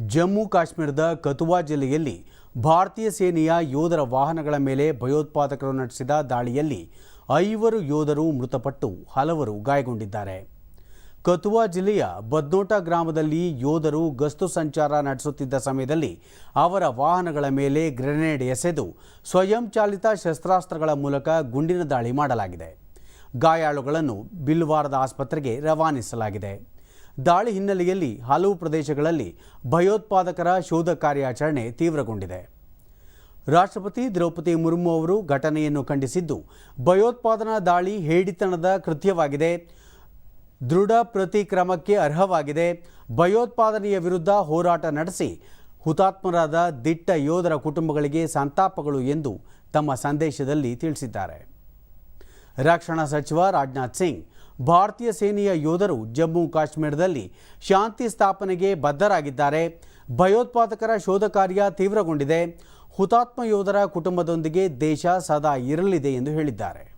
ಜಮ್ಮು ಕಾಶ್ಮೀರದ ಕತುವಾ ಜಿಲ್ಲೆಯಲ್ಲಿ ಭಾರತೀಯ ಸೇನೆಯ ಯೋಧರ ವಾಹನಗಳ ಮೇಲೆ ಭಯೋತ್ಪಾದಕರು ನಡೆಸಿದ ದಾಳಿಯಲ್ಲಿ ಐವರು ಯೋಧರು ಮೃತಪಟ್ಟು ಹಲವರು ಗಾಯಗೊಂಡಿದ್ದಾರೆ. ಕತುವಾ ಜಿಲ್ಲೆಯ ಬದ್ನೋಟ ಗ್ರಾಮದಲ್ಲಿ ಯೋಧರು ಗಸ್ತು ಸಂಚಾರ ನಡೆಸುತ್ತಿದ್ದ ಸಮಯದಲ್ಲಿ ಅವರ ವಾಹನಗಳ ಮೇಲೆ ಗ್ರೆನೇಡ್ ಎಸೆದು ಸ್ವಯಂಚಾಲಿತ ಶಸ್ತ್ರಾಸ್ತ್ರಗಳ ಮೂಲಕ ಗುಂಡಿನ ದಾಳಿ ಮಾಡಲಾಗಿದೆ. ಗಾಯಾಳುಗಳನ್ನು ಬಿಲ್ವಾರದ ಆಸ್ಪತ್ರೆಗೆ ರವಾನಿಸಲಾಗಿದೆ. ದಾಳಿ ಹಿನ್ನೆಲೆಯಲ್ಲಿ ಹಲವು ಪ್ರದೇಶಗಳಲ್ಲಿ ಭಯೋತ್ಪಾದಕರ ಶೋಧ ಕಾರ್ಯಾಚರಣೆ ತೀವ್ರಗೊಂಡಿದೆ. ರಾಷ್ಟ್ರಪತಿ ದ್ರೌಪದಿ ಮುರ್ಮು ಅವರು ಘಟನೆಯನ್ನು ಖಂಡಿಸಿದ್ದು, ಭಯೋತ್ಪಾದನಾ ದಾಳಿ ಹೇಡಿತನದ ಕೃತ್ಯವಾಗಿದೆ, ದೃಢ ಪ್ರತಿಕ್ರಮಕ್ಕೆ ಅರ್ಹವಾಗಿದೆ, ಭಯೋತ್ಪಾದನೆಯ ವಿರುದ್ಧ ಹೋರಾಟ ನಡೆಸಿ ಹುತಾತ್ಮರಾದ ದಿಟ್ಟ ಯೋಧರ ಕುಟುಂಬಗಳಿಗೆ ಸಂತಾಪಗಳು ಎಂದು ತಮ್ಮ ಸಂದೇಶದಲ್ಲಿ ತಿಳಿಸಿದ್ದಾರೆ. ರಕ್ಷಣಾ ಸಚಿವ ರಾಜನಾಥ್ ಸಿಂಗ್ ಭಾರತೀಯ ಸೇನೆಯ ಯೋಧರು ಜಮ್ಮು ಕಾಶ್ಮೀರದಲ್ಲಿ ಶಾಂತಿ ಸ್ಥಾಪನೆಗೆ ಬದ್ಧರಾಗಿದ್ದಾರೆ. ಭಯೋತ್ಪಾದಕರ ಶೋಧ ಕಾರ್ಯ ತೀವ್ರಗೊಂಡಿದೆ. ಹುತಾತ್ಮ ಯೋಧರ ಕುಟುಂಬದೊಂದಿಗೆ ದೇಶ ಸದಾ ಇರಲಿದೆ ಎಂದು ಹೇಳಿದ್ದಾರೆ.